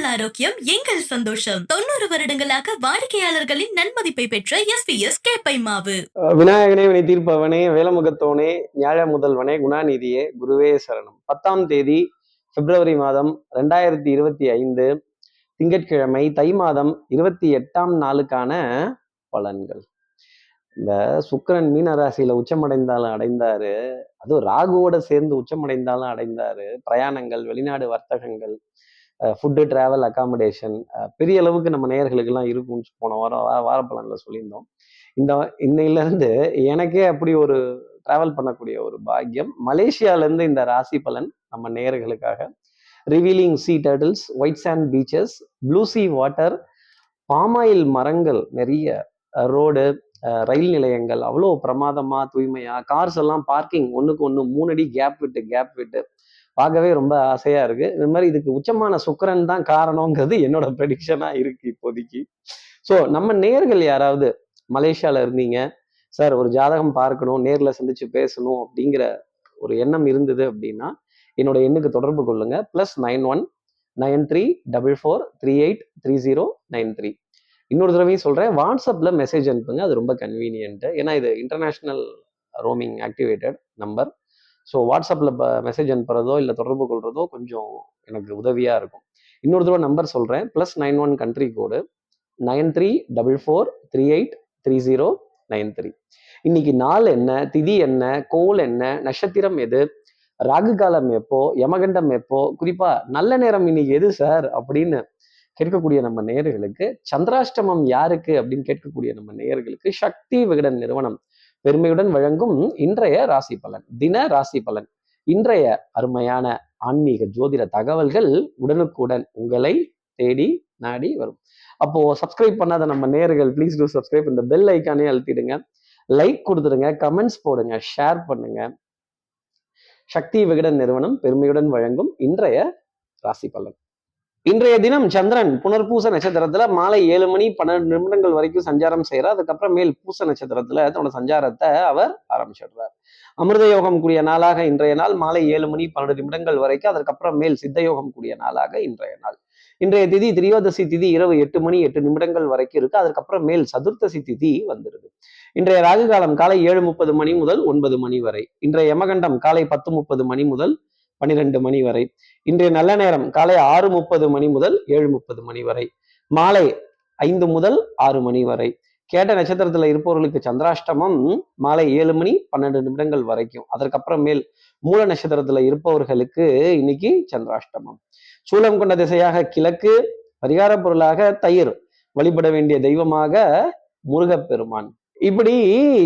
உங்கள் ஆரோக்கியம் எங்கள் சந்தோஷம். தொண்ணூறு வருடங்களாக வாடிக்கையாளர்களின் நன்மதிப்பை பெற்ற எஸ் பி எஸ் கேப்பை மாவு விநாயகனே வினை தீர்ப்பவனே வேலமுகத்தோனே ஞாழ முதல்வனே குணாநிதியே குருவே சரணம். பத்தாம் தேதி பிப்ரவரி மாதம் ரெண்டாயிரத்தி இருபத்தி ஐந்து திங்கட்கிழமை தை மாதம் இருபத்தி எட்டாம் நாளுக்கான பலன்கள். இந்த சுக்கரன் மீன ராசியில உச்சமடைந்தாலும் அடைந்தாரு. அதுவும் ராகுவோட சேர்ந்து உச்சமடைந்தாலும் அடைந்தாரு. பிரயாணங்கள் வெளிநாடு வர்த்தகங்கள் ஃபுட்டு டிராவல் அக்காமடேஷன் பெரிய அளவுக்கு நம்ம நேயர்களுக்கெல்லாம் இருக்கும்னு போன வாரம் வா- வார சொல்லியிருந்தோம். இந்த இன்னையிலேருந்து எனக்கே அப்படி ஒரு டிராவல் பண்ணக்கூடிய ஒரு பாக்கியம். மலேசியாவிலேருந்து இந்த ராசி பலன் நம்ம நேயர்களுக்காக. Revealing sea turtles white sand beaches blue sea water palm oil மரங்கள் நிறைய ரோடு ரயில் நிலையங்கள் அவ்வளோ பிரமாதமாக தூய்மையாக கார்ஸ் எல்லாம் பார்க்கிங் ஒன்றுக்கு ஒன்று மூணு அடி கேப் விட்டு கேப் விட்டு பார்க்கவே ரொம்ப ஆசையா இருக்கு. இந்த மாதிரி இதுக்கு உச்சமான சுக்கரன் தான் காரணங்கிறது என்னோட ப்ரெடிக்ஷனா இருக்கு இப்போதைக்கு. ஸோ நம்ம நேர்கள் யாராவது மலேசியால இருந்தீங்க சார் ஒரு ஜாதகம் பார்க்கணும் நேர்ல சந்திச்சு பேசணும் அப்படிங்கிற ஒரு எண்ணம் இருந்தது அப்படின்னா என்னோட எண்ணுக்கு தொடர்பு கொள்ளுங்க. Plus nine one nine three double four three eight three zero nine three இன்னொரு தடவையும் சொல்கிறேன் வாட்ஸ்அப்பில் மெசேஜ் அனுப்புங்க. அது ரொம்ப கன்வீனியன்ட்டு ஏன்னா இது international roaming activated number so வாட்ஸ்அப்பில் மெசேஜ் அனுப்புறதோ இல்லை தொடர்பு கொள்றதோ கொஞ்சம் எனக்கு உதவியாக இருக்கும். இன்னொரு தடவை நம்பர் சொல்கிறேன் plus nine one country code nine three double four three eight three zero nine three இன்னைக்கு நாள் என்ன? திதி என்ன? கோல் என்ன? நட்சத்திரம் எது? ராகு காலம் எப்போ? யமகண்டம் எப்போ? குறிப்பா நல்ல நேரம் இன்னைக்கு எது சார் அப்படின்னு கேட்கக்கூடிய நம்ம நேயர்களுக்கு சந்திராஷ்டமம் யாருக்கு அப்படின்னு கேட்கக்கூடிய நம்ம நேயர்களுக்கு சக்தி விகடன் நிறுவனம் பெருமையுடன் வழங்கும் இன்றைய ராசி பலன் தின ராசி பலன். இன்றைய அருமையான ஆன்மீக ஜோதிட தகவல்கள் உடனுக்குடன் உங்களை தேடி நாடி வரும். அப்போ சப்ஸ்கிரைப் பண்ணாத நம்ம நேர்கள் ப்ளீஸ் டூ சப்ஸ்கிரைப் இந்த பெல் ஐக்கானே அழுத்திடுங்க. லைக் கொடுத்துருங்க கமெண்ட்ஸ் போடுங்க ஷேர் பண்ணுங்க. சக்தி விகடன் நிறுவனம் பெருமையுடன் வழங்கும் இன்றைய ராசி பலன். இன்றைய தினம் சந்திரன் புனர்பூச நட்சத்திரத்துல மாலை ஏழு மணி பன்னெண்டு நிமிடங்கள் வரைக்கும் சஞ்சாரம் செய்யறார் அதுக்கப்புறம் மேல் பூச நட்சத்திரத்துல தன்னோட சஞ்சாரத்தை அவர் ஆரம்பிச்சிடுறார். அமிர்த யோகம் கூடிய நாளாக இன்றைய நாள் மாலை ஏழு மணி பன்னெண்டு நிமிடங்கள் வரைக்கும் அதற்கப்புறம் மேல் சித்த யோகம் கூடிய நாளாக இன்றைய நாள். இன்றைய திதி திரியோதசி திதி இரவு எட்டு மணி எட்டு நிமிடங்கள் வரைக்கும் இருக்கு. அதுக்கப்புறம் மேல் சதுர்த்தசி திதி வந்துடுது இன்றைய ராகு காலம் காலை ஏழு முப்பது மணி முதல் ஒன்பது மணி வரை. இன்றைய யமகண்டம் காலை பத்து முப்பது மணி முதல் பன்னிரெண்டு மணி வரை. இன்றைய நல்ல நேரம் காலை ஆறு முப்பது மணி முதல் ஏழு முப்பது மணி வரை. மாலை ஐந்து முதல் ஆறு மணி வரை. கேட்ட நட்சத்திரத்துல இருப்பவர்களுக்கு சந்திராஷ்டமம் மாலை ஏழு மணி பன்னெண்டு நிமிடங்கள் வரைக்கும். அதற்கப்புறமேல் மேல் மூல நட்சத்திரத்துல இருப்பவர்களுக்கு இன்னைக்கு சந்திராஷ்டமம். சூலம் கொண்ட திசையாக கிழக்கு பரிகார பொருளாக தயிர். வழிபட வேண்டிய தெய்வமாக முருகப்பெருமான். இப்படி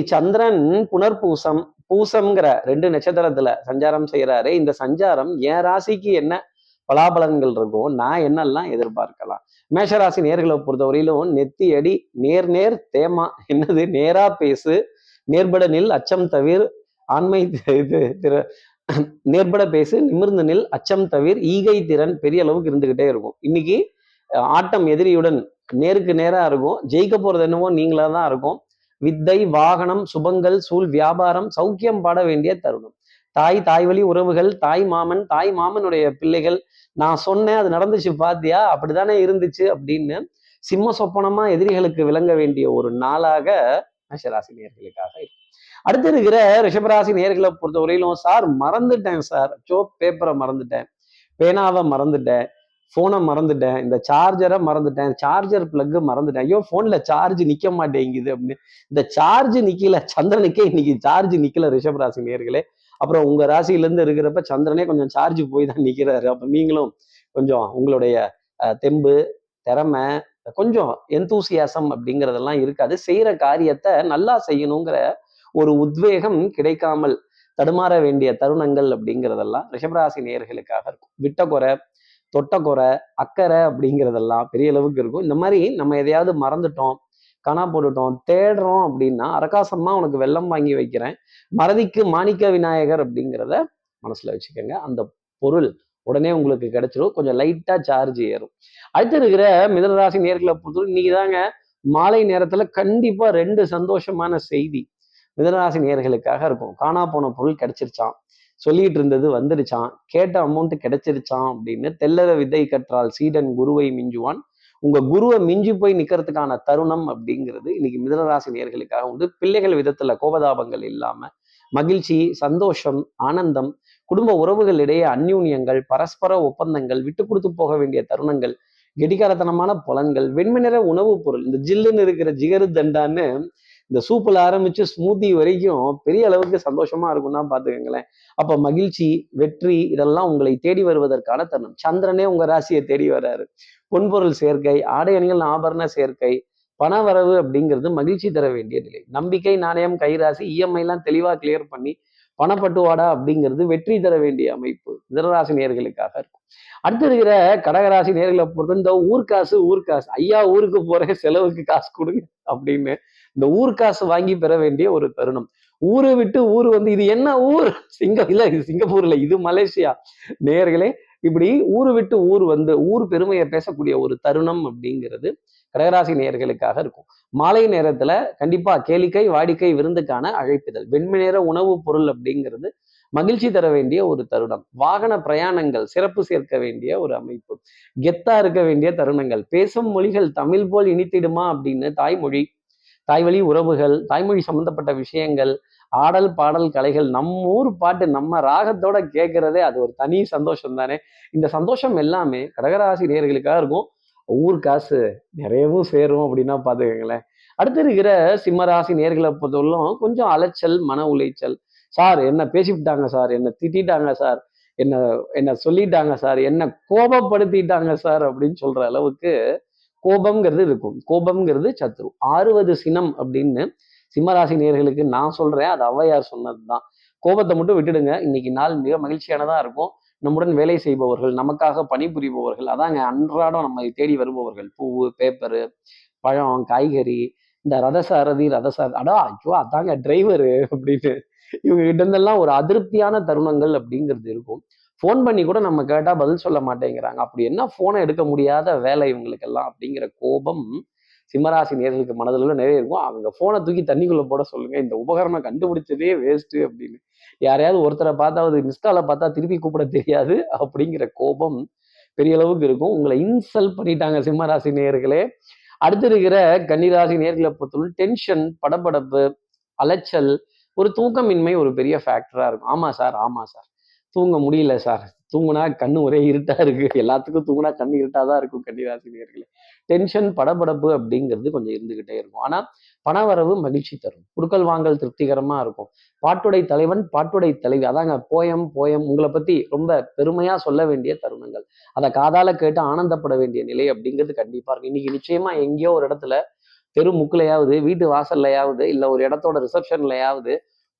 சந்திரன் புனர்பூசம் பூசம்ங்கிற ரெண்டு நட்சத்திரத்துல சஞ்சாரம் செய்யறாரு இந்த சஞ்சாரம் என் ராசிக்கு என்ன பலாபலன்கள் இருக்கும் நான் என்னெல்லாம் எதிர்பார்க்கலாம்? மேஷராசி நேர்களை பொறுத்தவரையிலும் நெத்தி அடி நேர் நேர் தேமா என்னது நேரா பேசு நேர்பட நில் அச்சம் தவிர் ஆண்மை இது திற நேர்பட பேசு நிமிர்ந்து நில் அச்சம் தவிர் ஈகை திறன் பெரிய அளவுக்கு இருந்துகிட்டே இருக்கும். இன்னைக்கு ஆட்டம் எதிரியுடன் நேருக்கு நேராக இருக்கும் ஜெயிக்க போறது என்னவோ நீங்களா தான் இருக்கும். வித்தை வாகனம் சுபங்கள் சூழ் வியாபாரம் சௌக்கியம் பாட வேண்டிய தருணம். தாய் தாய் வழி உறவுகள் தாய் மாமன் தாய் மாமனுடைய பிள்ளைகள் நான் சொன்னேன் அது நடந்துச்சு பாத்தியா? அப்படிதானே இருந்துச்சு அப்படின்னு சிம்ம சொப்பனமா எதிரிகளுக்கு விளங்க வேண்டிய ஒரு நாளாக மேஷராசி நேர்களுக்காக இருக்கும் அடுத்து இருக்கிற ரிஷபராசி நேர்களை பொறுத்தவரையிலும் சார் மறந்துட்டேன் சார். சோ பேப்பரை மறந்துட்டேன். பேனாவை மறந்துட்டேன். ஃபோனை மறந்துட்டேன். இந்த சார்ஜரை மறந்துட்டேன். சார்ஜர் பிளக்கு மறந்துட்டேன். ஐயோ ஃபோனில் சார்ஜ் நிற்க மாட்டேங்குது அப்படின்னு. இந்த சார்ஜ் நிற்கல சந்திரனுக்கே இன்னைக்கு சார்ஜ் நிற்கல ரிஷப் ராசி நேர்களே அப்புறம் உங்கள் ராசியிலேருந்து இருக்கிறப்ப சந்திரனே கொஞ்சம் சார்ஜ் போய் தான் நிற்கிறாரு அப்போ நீங்களும் கொஞ்சம் உங்களுடைய தெம்பு திறமை கொஞ்சம் எந்தூசியாசம் அப்படிங்கிறதெல்லாம் இருக்காது. செய்கிற காரியத்தை நல்லா செய்யணுங்கிற ஒரு உத்வேகம் கிடைக்காமல் தடுமாற வேண்டிய தருணங்கள் அப்படிங்கிறதெல்லாம் ரிஷபராசி நேயர்களுக்காக இருக்கும். விட்ட குறை தொட்டக்குறை அக்கறை அப்படிங்கிறதெல்லாம் பெரிய அளவுக்கு இருக்கும். இந்த மாதிரி நம்ம எதையாவது மறந்துட்டோம் காணா போட்டுட்டோம் தேடுறோம் அப்படின்னா அரகாசமா உனக்கு வெள்ளம் வாங்கி வைக்கிறேன். மறதிக்கு மாணிக்க விநாயகர் அப்படிங்கிறத மனசுல வச்சுக்கோங்க. அந்த பொருள் உடனே உங்களுக்கு கிடைச்சிரும். கொஞ்சம் லைட்டா சார்ஜ் ஏறும். அடுத்து இருக்கிற மிதனராசி நேர்களை பொறுத்தவரை இன்னைக்கு தாங்க மாலை நேரத்துல கண்டிப்பா ரெண்டு சந்தோஷமான செய்தி மிதனராசி நேர்களுக்காக இருக்கும். காணா போன பொருள் கிடைச்சிருச்சான் சொல்லிட்டு இருந்தது வந்துருச்சான் கேட்ட அமௌண்ட் கிடைச்சிருச்சான் அப்படின்னு தெல்லற விதை கற்றால் சீடன் குருவை மிஞ்சுவான். உங்க குருவை மிஞ்சி போய் நிக்கிறதுக்கான தருணம் அப்படிங்கிறது இன்னைக்கு மிதனராசி நேர்களுக்காக உண்டு. பிள்ளைகள் விதத்துல கோபதாபங்கள் இல்லாம மகிழ்ச்சி சந்தோஷம் ஆனந்தம் குடும்ப உறவுகளிடையே அந்யூன்யங்கள் பரஸ்பர ஒப்பந்தங்கள் விட்டு கொடுத்து போக வேண்டிய தருணங்கள் கெடிகாரத்தனமான புலன்கள் வெண்மை நிற உணவுப் பொருள் இந்த ஜில்லுன்னு இருக்கிற ஜிகரு தண்டான்னு இந்த சூப்பில் ஆரம்பிச்சு ஸ்மூத்தி வரைக்கும் பெரிய அளவுக்கு சந்தோஷமா இருக்கும்னா பாத்துக்கோங்களேன். அப்ப மகிழ்ச்சி வெற்றி இதெல்லாம் உங்களை தேடி வருவதற்கான தருணம். சந்திரனே உங்க ராசியை தேடி வர்றாரு. பொன்பொருள் சேர்க்கை ஆடை அணிகள் ஆபரண சேர்க்கை பண வரவு அப்படிங்கிறது மகிழ்ச்சி தர வேண்டிய நிலை. நம்பிக்கை நாணயம் கைராசி இஎம்ஐ எல்லாம் தெளிவா கிளியர் பண்ணி பணப்பட்டுவாடா அப்படிங்கிறது வெற்றி தர வேண்டிய அமைப்பு. இதரராசி நேர்களுக்காக இருக்கும். அடுத்து இருக்கிற கடகராசி நேர்களை பொறுத்த இந்த ஊர்காசு ஊர்காசு. ஐயா ஊருக்கு போற செலவுக்கு காசு கொடுங்க அப்படின்னு இந்த ஊர் காசு வாங்கி பெற வேண்டிய ஒரு தருணம். ஊரை விட்டு ஊர் வந்து இது என்ன ஊர்? சிங்க இல்ல இது சிங்கப்பூர்ல இது மலேசியா. நேர்களே இப்படி ஊரு விட்டு ஊர் வந்து ஊர் பெருமையை பேசக்கூடிய ஒரு தருணம் அப்படிங்கிறது கடகராசி நேர்களுக்காக இருக்கும். மாலை நேரத்துல கண்டிப்பா கேளிக்கை வாடிக்கை விருந்துக்கான அழைப்புதல் வெண்மை நேர உணவுப் பொருள் அப்படிங்கிறது மகிழ்ச்சி தர வேண்டிய ஒரு தருணம். வாகன பிரயாணங்கள் சிறப்பு சேர்க்க வேண்டிய ஒரு அமைப்பு கெத்தா இருக்க வேண்டிய தருணங்கள் பேசும் மொழிகள் தமிழ் போல் இனித்திடுமா அப்படின்னு தாய்மொழி தாய்வழி உறவுகள் தாய்மொழி சம்பந்தப்பட்ட விஷயங்கள் ஆடல் பாடல் கலைகள் நம்ம ஊர் பாட்டு நம்ம ராகத்தோட கேட்கறதே அது ஒரு தனி சந்தோஷம் தானே இந்த சந்தோஷம் எல்லாமே கடகராசி நேர்களுக்காக இருக்கும். ஊர் காசு நிறையவும் சேரும் அப்படின்னா பாத்துக்கோங்களேன். அடுத்து இருக்கிற சிம்மராசி நேர்களை பொறுத்தவரைக்கும் கொஞ்சம் அலைச்சல் மன உளைச்சல். சார் என்ன பேசிவிட்டாங்க சார்? என்ன திட்டிட்டாங்க சார்? என்ன என்ன சொல்லிட்டாங்க சார்? என்ன கோபப்படுத்திட்டாங்க சார்? அப்படின்னு சொல்ற அளவுக்கு கோபம்ங்கிறது இருக்கும். கோபம்ங்கிறது சத்ரு. ஆறுவது சினம் அப்படின்னு சிம்மராசி நேர்களுக்கு நான் சொல்றேன். அது ஔவையார் சொன்னதுதான். கோபத்தை மட்டும் விட்டுடுங்க. இன்னைக்கு நாள் மிக மகிழ்ச்சியானதா இருக்கும். நம்முடன் வேலை செய்பவர்கள் நமக்காக பணிபுரிபவர்கள் அதாங்க அன்றாடம் நம்மை தேடி வருபவர்கள். பூவு பேப்பரு பழம் காய்கறி இந்த ரதசாரதி ரதசாரதி அடா ஐயோ அதாங்க டிரைவரு அப்படின்னு இவங்க கிட்ட இருந்தெல்லாம் ஒரு அதிருப்தியான தருணங்கள் அப்படிங்கிறது இருக்கும். ஃபோன் பண்ணி கூட நம்ம கேட்டால் பதில் சொல்ல மாட்டேங்கிறாங்க. அப்படி என்ன ஃபோனை எடுக்க முடியாத வேலை இவங்களுக்கெல்லாம் அப்படிங்கிற கோபம் சிம்மராசி நேர்களுக்கு மனதில் நிறைய இருக்கும். அவங்க ஃபோனை தூக்கி தண்ணிக்குள்ளே போட சொல்லுங்கள் இந்த உபகரணம் கண்டுபிடிச்சதே வேஸ்ட்டு அப்படின்னு. யாரையாவது ஒருத்தரை பார்த்தாவது மிஸ்காலை பார்த்தா திருப்பி கூப்பிட தெரியாது அப்படிங்கிற கோபம் பெரிய அளவுக்கு இருக்கும். உங்களை இன்சல்ட் பண்ணிட்டாங்க சிம்மராசி நேர்களே. அடுத்து இருக்கிற கன்னிராசி நேர்களை பொறுத்தவரை டென்ஷன் படபடப்பு அலைச்சல் ஒரு தூக்கமின்மை ஒரு பெரிய ஃபேக்டராக இருக்கும். ஆமாம் சார் ஆமாம் சார். தூங்க முடியல சார். தூங்குனா கண்ணு ஒரே இருட்டா இருக்கு. எல்லாத்துக்கும் தூங்குனா கண்ணு இருட்டா தான் இருக்கும் கன்னிராசினியர்களே. டென்ஷன் படபடப்பு அப்படிங்கிறது கொஞ்சம் இருந்துகிட்டே இருக்கும். ஆனா பணவரவு மகிழ்ச்சி தரும். குடுக்கல் வாங்கல் திருப்திகரமா இருக்கும். பாட்டுடை தலைவன் பாட்டுடை தலைவி. அதாங்க போயம் போயம் உங்களை பத்தி ரொம்ப பெருமையா சொல்ல வேண்டிய தருணங்கள். அதை காதால கேட்டு ஆனந்தப்பட வேண்டிய நிலை அப்படிங்கிறது கண்டிப்பா இருக்கும். இன்னைக்கு நிச்சயமா எங்கேயோ ஒரு இடத்துல தெரு முக்குலையாவது வீட்டு வாசல்லையாவது இல்ல ஒரு இடத்தோட ரிசப்ஷன்லையாவது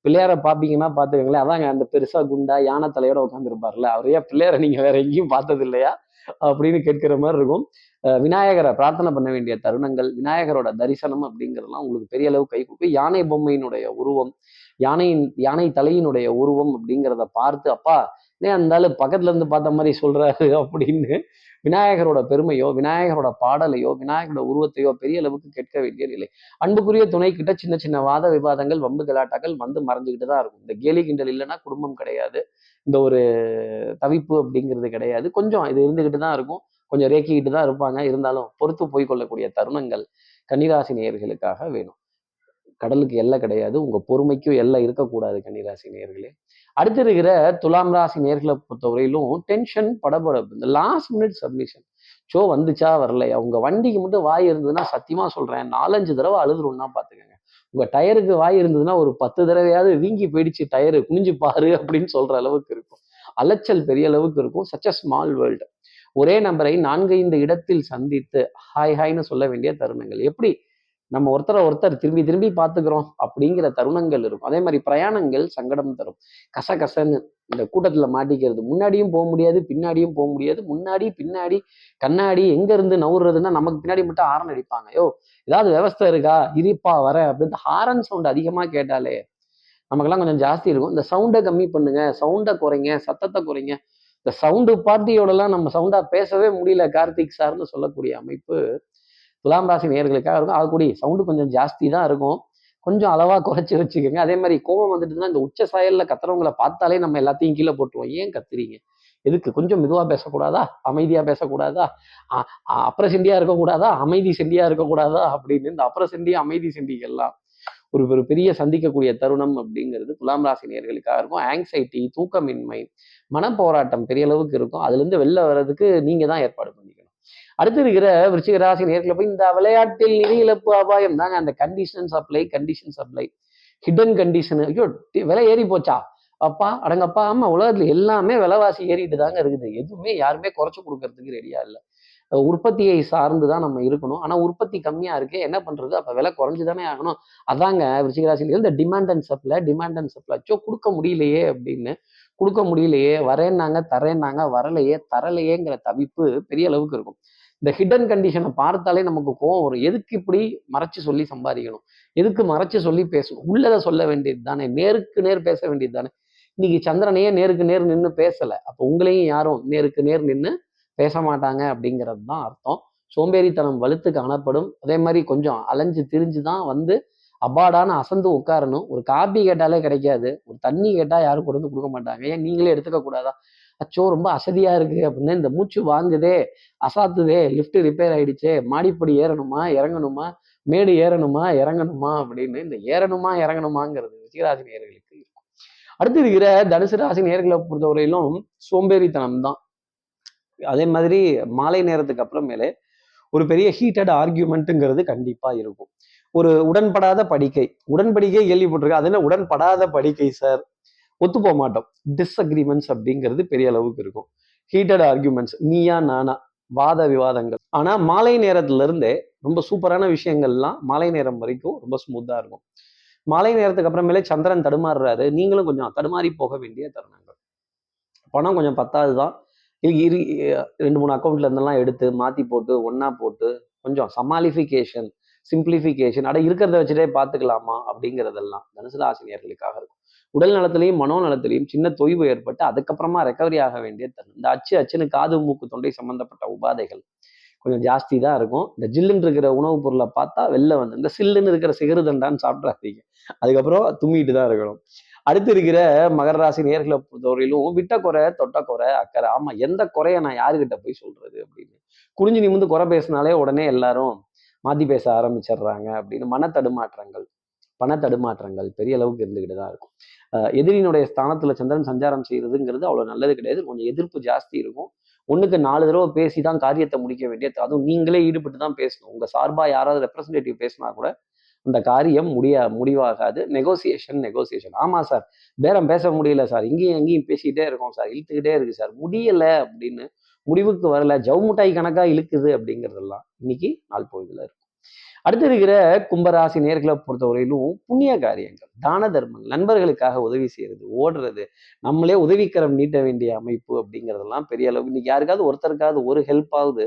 பிள்ளையார பார்ப்பீங்கன்னா பார்த்துக்கங்களேன் அதாங்க அந்த பெருசா குண்டா யானை தலையோட உட்காந்துருப்பார்ல அவரையா பிள்ளையார நீங்க வேற எங்கேயும் பார்த்தது இல்லையா அப்படின்னு கேட்கிற மாதிரி இருக்கும். அஹ் விநாயகரை பிரார்த்தனை பண்ண வேண்டிய தருணங்கள் விநாயகரோட தரிசனம் அப்படிங்கிறதுலாம் உங்களுக்கு பெரிய அளவு கை கொடுக்கும். யானை பொம்மையினுடைய உருவம் யானையின் யானை தலையினுடைய உருவம் அப்படிங்கிறத பார்த்து அப்பா ஏன் அந்த பக்கத்துல இருந்து பார்த்த மாதிரி சொல்றாரு அப்படின்னு விநாயகரோட பெருமையோ விநாயகரோட பாடலையோ விநாயகரோட உருவத்தையோ பெரிய அளவுக்கு கேட்க வேண்டிய நிலை அன்புக்குரிய துணை கிட்ட சின்ன சின்ன வாத விவாதங்கள் வம்பு கலாட்டாக்கள் வந்து மறைஞ்சுக்கிட்டு தான் இருக்கும். இந்த கேலி கிண்டல் இல்லைன்னா குடும்பம் கிடையாது. இந்த ஒரு தவிப்பு அப்படிங்கிறது கிடையாது. கொஞ்சம் இது இருந்துகிட்டு தான் இருக்கும். கொஞ்சம் ரேக்கிக்கிட்டு தான் இருப்பாங்க. இருந்தாலும் பொறுத்து போய்கொள்ளக்கூடிய தருணங்கள் கன்னிராசி நேயர்களுக்காக வேணும். கடலுக்கு எல்லை கிடையாது. உங்க பொறுமைக்கும் எல்லை இருக்கக்கூடாது கன்னிராசி நேர்களே அடுத்து இருக்கிற துலாம் ராசி நேர்களை பொறுத்தவரையிலும் டென்ஷன் படபடப்பு இந்த லாஸ்ட் மினிட் சப்மிஷன் ஷோ வந்துச்சா வரலையா? உங்க வண்டிக்கு மட்டும் வாய் இருந்ததுன்னா சத்தியமா சொல்றேன். நாலஞ்சு தடவை அழுதுருன்னா பாத்துக்கோங்க. உங்க டயருக்கு வாய் இருந்ததுன்னா ஒரு பத்து தடவையாவது வீங்கி போயிடுச்சு டயரு. குனிஞ்சு பாரு அப்படின்னு சொல்ற அளவுக்கு இருக்கும். அலைச்சல் பெரிய அளவுக்கு இருக்கும். சச் அ ஸ்மால் வேர்ல்டு ஒரே நபரை நான்கைந்து இடத்தில் சந்தித்து ஹாய் ஹாய்னு சொல்ல வேண்டிய தருணங்கள். எப்படி? நம்ம ஒருத்தரை ஒருத்தர் திரும்பி திரும்பி பார்த்துக்கிறோம் அப்படிங்கிற தருணங்கள் இருக்கும். அதே மாதிரி பிரயாணங்கள் சங்கடம் தரும். கசகசன்னு இந்த கூட்டத்துல மாட்டிக்கிறது. முன்னாடியும் போக முடியாது பின்னாடியும் போக முடியாது. முன்னாடி பின்னாடி கண்ணாடி எங்க இருந்து நவுறதுன்னா நமக்கு பின்னாடி மட்டும் ஹாரன் அடிப்பாங்க. யோ ஏதாவது விவஸ்தை இருக்கா? இருப்பா வர அப்படின்னு ஹாரன் சவுண்ட் அதிகமா கேட்டாலே நமக்கெல்லாம் கொஞ்சம் ஜாஸ்தி இருக்கும். இந்த சவுண்டை கம்மி பண்ணுங்க சவுண்டை குறைங்க சத்தத்தை குறைங்க. இந்த சவுண்டு பார்ட்டியோடலாம் நம்ம சவுண்டா பேசவே முடியல கார்த்திக் சார்னு சொல்லக்கூடிய அமைப்பு துலாம் ராசி நேர்களுக்காக இருக்கும். ஆகக்கூடிய சவுண்டு கொஞ்சம் ஜாஸ்தி தான் இருக்கும். கொஞ்சம் அளவா குறைச்சி வச்சுக்கோங்க. அதே மாதிரி கோபம் வந்துட்டுன்னா இந்த உச்ச சாயல்ல கத்துறவங்களை பார்த்தாலே நம்ம எல்லாத்தையும் கீழே போட்டுருவோம். ஏன் கத்துறீங்க? எதுக்கு? கொஞ்சம் மெதுவா பேசக்கூடாதா? அமைதியா பேசக்கூடாதா? அப்புற செண்டியாக இருக்கக்கூடாதா? அமைதி செண்டியா இருக்கக்கூடாதா? அப்படின்னு இந்த அப்புற செண்டி அமைதி செண்டிகள்லாம் ஒரு ஒரு பெரிய சந்திக்கக்கூடிய தருணம் அப்படிங்கிறது துலாம் ராசி நேர்களுக்காக இருக்கும். ஆங்ஸைட்டி தூக்கமின்மை மனப்போராட்டம் பெரிய அளவுக்கு இருக்கும். அதுல இருந்து வெளில வர்றதுக்கு நீங்கள் தான் ஏற்பாடு பண்ணிக்கணும். அடுத்து இருக்கிற விருச்சிக ராசி நேர்களை போய் இந்த விளையாட்டில் நிதி இழப்பு அபாயம் தாங்க. அந்த condition supply condition supply hidden condition ஐயோ விலை ஏறி போச்சா? அப்பா அடங்கப்பா ஆமா உலகத்துல எல்லாமே விலைவாசி ஏறிட்டு தாங்க இருக்குது. எதுவுமே யாருமே குறைச்சு கொடுக்கறதுக்கு ரெடியா இல்லை. உற்பத்தியை சார்ந்து தான் நம்ம இருக்கணும். ஆனா உற்பத்தி கம்மியா இருக்கு. என்ன பண்றது? அப்ப விலை குறைஞ்சு தானே ஆகணும். அதாங்க விருச்சிகராசியில் இந்த demand and supply demand and supply அச்சோ கொடுக்க முடியலையே அப்படின்னு கொடுக்க முடியலையே வரேன்னாங்க தரேன்னாங்க வரலையே தரலையேங்கிற தவிப்பு பெரிய அளவுக்கு இருக்கும். இந்த ஹிடன் கண்டிஷனை பார்த்தாலே நமக்கு கோவம் வரும். எதுக்கு இப்படி மறைச்சு சொல்லி சம்பாதிக்கணும்? எதுக்கு மறைச்சு சொல்லி பேசணும்? உள்ளதை சொல்ல வேண்டியது தானே. நேருக்கு நேர் பேச வேண்டியது தானே. இன்னைக்கு சந்திரனையே நேருக்கு நேர் நின்று பேசலை. அப்போ உங்களையும் யாரும் நேருக்கு நேர் நின்று பேச மாட்டாங்க அப்படிங்கிறது தான் அர்த்தம். சோம்பேறித்தனம் வலுத்து காணப்படும். அதே மாதிரி கொஞ்சம் அலைஞ்சு திரிஞ்சு தான் வந்து அபாடான அசந்து உட்காரணும். ஒரு காபி கேட்டாலே கிடைக்காது. ஒரு தண்ணி கேட்டால் யாரும் கொண்டு வந்து கொடுக்க மாட்டாங்க. ஏன்? நீங்களே எடுத்துக்க கூடாதா அச்சோ ரொம்ப அசதியா இருக்கு அப்படின்னு இந்த மூச்சு வாங்குதே அசாத்துதே லிஃப்ட் ரிப்பேர் ஆயிடுச்சே மாடிப்படி ஏறணுமா இறங்கணுமா மேடு ஏறணுமா இறங்கணுமா அப்படின்னு இந்த ஏறணுமா இறங்கணுமாங்கிறது ரிஷிகராசி நேர்களுக்கு இருக்கும். அடுத்து இருக்கிற தனுசு ராசி நேர்களை பொறுத்தவரையிலும் சோம்பேறித்தனம் தான். அதே மாதிரி மாலை நேரத்துக்கு அப்புறமேலே ஒரு பெரிய ஹீட்டட் ஆர்கியூமெண்ட்டுங்கிறது கண்டிப்பாக இருக்கும். ஒரு உடன்படாத படிக்கை உடன்படிக்கை கேள்விப்பட்டிருக்கேன். அது என்ன உடன்படாத படிக்கை சார் ஒத்து போக மாட்டோம் டிஸ்அக்ரிமெண்ட்ஸ் அப்படிங்கிறது பெரிய அளவுக்கு இருக்கும். ஹீட்டட் ஆர்கியூமெண்ட்ஸ் நீயா நானா வாத விவாதங்கள். ஆனா மாலை நேரத்துல இருந்தே ரொம்ப சூப்பரான விஷயங்கள்லாம் மாலை நேரம் வரைக்கும் ரொம்ப ஸ்மூத்தா இருக்கும். மாலை நேரத்துக்கு அப்புறமேலே சந்திரன் தடுமாறுறாரு. நீங்களும் கொஞ்சம் தடுமாறி போக வேண்டிய தருணங்கள். பணம் கொஞ்சம் பத்தாது தான் இரு ரெண்டு மூணு அக்கௌண்ட்ல இருந்தெல்லாம் எடுத்து மாத்தி போட்டு ஒன்னா போட்டு கொஞ்சம் சமாளிஃபிகேஷன் சிம்பிளிஃபிகேஷன் அட இருக்கிறத வச்சுட்டே பார்த்துக்கலாமா அப்படிங்கிறதெல்லாம் தனுசு ராசினியர்களுக்காக இருக்கும். உடல் நலத்திலையும் மனோ நலத்திலையும் சின்ன தொய்வு ஏற்பட்டு அதுக்கப்புறமா ரெக்கவரி ஆக வேண்டிய தருணம் இந்த அச்சு அச்சுன்னு காது மூக்கு தொண்டை சம்பந்தப்பட்ட உபாதைகள் கொஞ்சம் ஜாஸ்தி தான் இருக்கும். இந்த ஜில்லுன்னு இருக்கிற உணவுப் பொருளை பார்த்தா வெளில வந்து இந்த சில்லுன்னு இருக்கிற சிகரு தண்டான்னு சாப்பிட்றாதீங்க. அதுக்கப்புறம் தும்மிட்டு தான் இருக்கணும். அடுத்து இருக்கிற மகர ராசி நேர்களை பொறுத்தவரையிலும் விட்ட குறை தொட்ட குறை அக்கறை. ஆமா எந்த குறைய நான் யாருக்கிட்ட போய் சொல்றது அப்படின்னு. குனிஞ்சு நிமிந்து குறை பேசினாலே உடனே எல்லாரும் மாத்தி பேச ஆரம்பிச்சிடுறாங்க அப்படின்னு மன தடுமாற்றங்கள். பண தடுமாற்றங்கள் பெரிய அளவுக்கு இருந்துகிட்டு தான் இருக்கும். எதிரினுடைய எதிரியினுடைய ஸ்தானத்துல சந்திரன் சஞ்சாரம் செய்யறதுங்கிறது அவ்வளவு நல்லது கிடையாது. கொஞ்சம் எதிர்ப்பு ஜாஸ்தி இருக்கும். ஒண்ணுக்கு நாலு தடவை பேசி தான் காரியத்தை முடிக்க வேண்டியது அதுவும் நீங்களே ஈடுபட்டு தான் பேசணும். உங்க சார்பா யாராவது ரெப்ரசன்டேட்டிவ் பேசினா கூட அந்த காரியம் முடியா முடிவாகாது. நெகோசியேஷன் நெகோசியேஷன் ஆமா சார் பேரம் பேச முடியல சார் இங்கேயும் எங்கேயும் பேசிக்கிட்டே இருக்கோம் சார் இழுத்துக்கிட்டே இருக்கு சார் முடியல அப்படின்னு முடிவுக்கு வரல. ஜவு முட்டாய் கணக்கா இழுக்குது அப்படிங்கிறதெல்லாம் இன்னைக்கு நாள் பொழுதுல இருக்கும் அடுத்து இருக்கிற கும்பராசி நேர்களை பொறுத்தவரையிலும் புண்ணிய காரியங்கள் தான தர்மங்கள் நண்பர்களுக்காக உதவி செய்யறது ஓடுறது நம்மளே உதவிக்கரம் நீட்ட வேண்டிய அமைப்பு அப்படிங்கிறதெல்லாம் பெரிய அளவு இன்னைக்கு யாருக்காவது ஒருத்தருக்காவது ஒரு ஹெல்ப் ஆகுது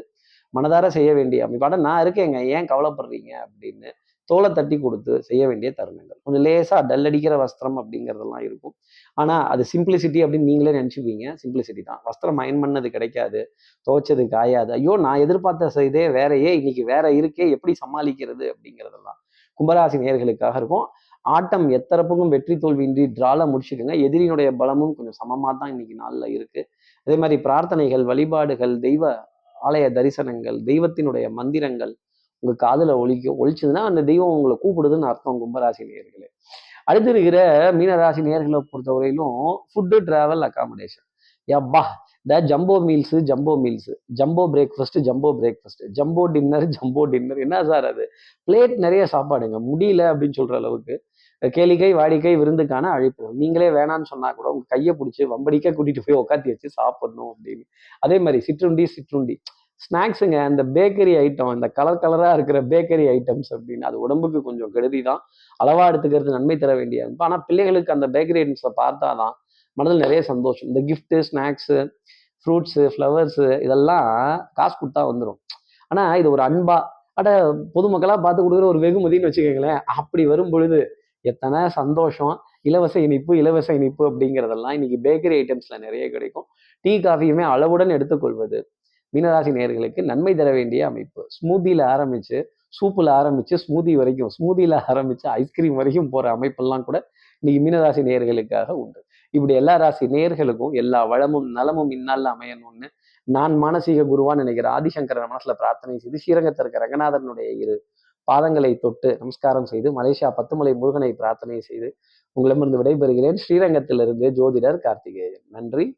மனதார செய்ய வேண்டிய அமைப்பு. ஆனால் நான் இருக்கேங்க. ஏன் கவலைப்படுறீங்க அப்படின்னு தோலை தட்டி கொடுத்து செய்ய வேண்டிய தருணங்கள். கொஞ்சம் லேசாக டல் அடிக்கிற வஸ்திரம் அப்படிங்கிறதெல்லாம் இருக்கும். ஆனால் அது சிம்பிளிசிட்டி அப்படின்னு நீங்களே நினச்சிப்பீங்க. சிம்பிளிசிட்டி தான். வஸ்திரம் அயன் பண்ணது கிடைக்காது. துவைச்சது காயாது. ஐயோ நான் எதிர்பார்த்த செய்தே வேறையே இன்னைக்கு வேற இருக்கே எப்படி சமாளிக்கிறது அப்படிங்கிறதெல்லாம் கும்பராசி நேர்களுக்காக இருக்கும். ஆட்டம் எத்தரப்புக்கும் வெற்றி தோல்வியின்றி டிரால முடிச்சுக்கோங்க. எதிரியினுடைய பலமும் கொஞ்சம் சமமாக தான் இன்னைக்கு நாளில் இருக்கு. அதே மாதிரி பிரார்த்தனைகள் வழிபாடுகள் தெய்வ ஆலய தரிசனங்கள் தெய்வத்தினுடைய மந்திரங்கள் உங்க காதில் ஒழிக்கும் ஒழிச்சதுன்னா அந்த தெய்வம் உங்களை கூப்பிடுதுன்னு அர்த்தம் கும்பராசி நேர்களே அடுத்து இருக்கிற மீனராசி நேர்களை பொறுத்தவரையிலும் ஃபுட்டு டிராவல் அகாமடேஷன் யப்பா இந்த jumbo meals jumbo meals jumbo breakfast jumbo breakfast jumbo dinner jumbo dinner என்ன சார் அது? பிளேட் நிறைய சாப்பாடுங்க. முடியல அப்படின்னு சொல்ற அளவுக்கு கேளிக்கை வாடிக்கை விருந்துக்கான அழைப்பு. நீங்களே வேணான்னு சொன்னா கூட உங்க கையை பிடிச்சி வம்படிக்க கூட்டிட்டு போய் உட்காத்தி வச்சு சாப்பிடணும் அப்படின்னு. அதே மாதிரி சிற்றுண்டி சிற்றுண்டி. ஸ்நாக்ஸுங்க இந்த பேக்கரி ஐட்டம் இந்த கலர் கலராக இருக்கிற பேக்கரி ஐட்டம்ஸ் அப்படின்னு அது உடம்புக்கு கொஞ்சம் கெடுதி தான். அளவாக எடுத்துக்கிறது நன்மை தர வேண்டிய ஆனால் பிள்ளைகளுக்கு அந்த பேக்கரி ஐட்டம்ஸை பார்த்தா தான் மனதில் நிறைய சந்தோஷம். இந்த கிஃப்ட்டு ஸ்நாக்ஸு ஃப்ரூட்ஸு ஃப்ளவர்ஸு இதெல்லாம் காசு கொடுத்தா வந்துடும் ஆனால் இது ஒரு அன்பா அட பொதுமக்களாக பார்த்து கொடுக்குற ஒரு வெகுமதின்னு வச்சுக்கோங்களேன். அப்படி வரும் பொழுது எத்தனை சந்தோஷம். இலவச இனிப்பு இலவச இனிப்பு அப்படிங்கிறதெல்லாம் இன்னைக்கு பேக்கரி ஐட்டம்ஸில் நிறைய கிடைக்கும். டீ காஃபியுமே அளவுடன் எடுத்துக்கொள்வது. மீனராசி நேயர்களுக்கு நன்மை தர வேண்டிய அமைப்பு. ஸ்மூதியில் ஆரம்பிச்சு சூப்பில் ஆரம்பிச்சு ஸ்மூதி வரைக்கும் ஸ்மூதியில் ஆரம்பிச்சு ஐஸ்கிரீம் வரைக்கும் போகிற அமைப்பெல்லாம் கூட இன்னைக்கு மீனராசி நேர்களுக்காக உண்டு. இப்படி எல்லா ராசி நேர்களுக்கும் எல்லா வளமும் நலமும் இந்நாளில் அமையணும்னு நான் மானசீக குருவான்னு நினைக்கிற ஆதிசங்கரன் மனசுல பிரார்த்தனை செய்து ஸ்ரீரங்கத்தில் இருக்க ரங்கநாதனுடைய இரு பாதங்களை தொட்டு நமஸ்காரம் செய்து மலேசியா பத்துமலை முருகனை பிரார்த்தனை செய்து உங்களிடமிருந்து விடைபெறுகிறேன். ஸ்ரீரங்கத்திலிருந்து ஜோதிடர் கார்த்திகேயன். நன்றி.